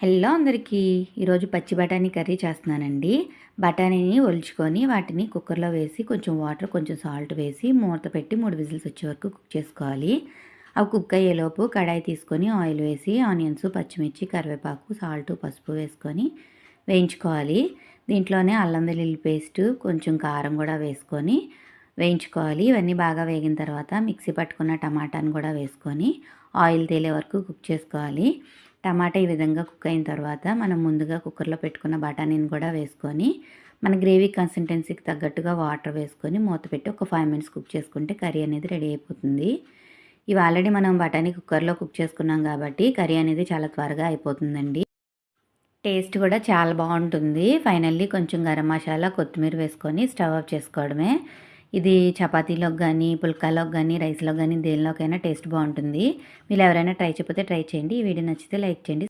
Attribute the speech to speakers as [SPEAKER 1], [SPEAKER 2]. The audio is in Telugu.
[SPEAKER 1] హలో అందరికీ. ఈరోజు పచ్చి బఠానీ కర్రీ చేస్తున్నానండి. బఠానీని ఒలుచుకొని వాటిని కుక్కర్లో వేసి కొంచెం వాటర్ కొంచెం సాల్ట్ వేసి మూత పెట్టి మూడు విజిల్స్ వచ్చే వరకు కుక్ చేసుకోవాలి. అవి కుక్ అయ్యేలోపు కడాయి తీసుకొని ఆయిల్ వేసి ఆనియన్స్ పచ్చిమిర్చి కరివేపాకు సాల్ట్ పసుపు వేసుకొని వేయించుకోవాలి. దీంట్లోనే అల్లం వెల్లుల్లి పేస్ట్ కొంచెం కారం కూడా వేసుకొని వేయించుకోవాలి. ఇవన్నీ బాగా వేగిన తర్వాత మిక్సీ పట్టుకున్న టమాటాను కూడా వేసుకొని ఆయిల్ తేలే వరకు కుక్ చేసుకోవాలి. టమాటా ఈ విధంగా కుక్ అయిన తర్వాత మనం ముందుగా కుక్కర్లో పెట్టుకున్న బఠానీని కూడా వేసుకొని మన గ్రేవీ కన్సిస్టెన్సీకి తగ్గట్టుగా వాటర్ వేసుకొని మూత పెట్టి ఒక ఫైవ్ మినిట్స్ కుక్ చేసుకుంటే కర్రీ అనేది రెడీ అయిపోతుంది. ఇవి ఆల్రెడీ మనం బఠానీ కుక్కర్లో కుక్ చేసుకున్నాం కాబట్టి కర్రీ అనేది చాలా త్వరగా అయిపోతుందండి. టేస్ట్ కూడా చాలా బాగుంటుంది. ఫైనల్లీ కొంచెం గరం మసాలా కొత్తిమీర వేసుకొని స్టవ్ ఆఫ్ చేసుకోవడమే. ఇది చపాతీలోకి కానీ పుల్కాలోకి కానీ రైస్లోకి కానీ దేనిలోకైనా టేస్ట్ బాగుంటుంది. మీరు ఎవరైనా ట్రై చేయకపోతే ట్రై చేయండి. ఈ వీడియో నచ్చితే లైక్ చేయండి.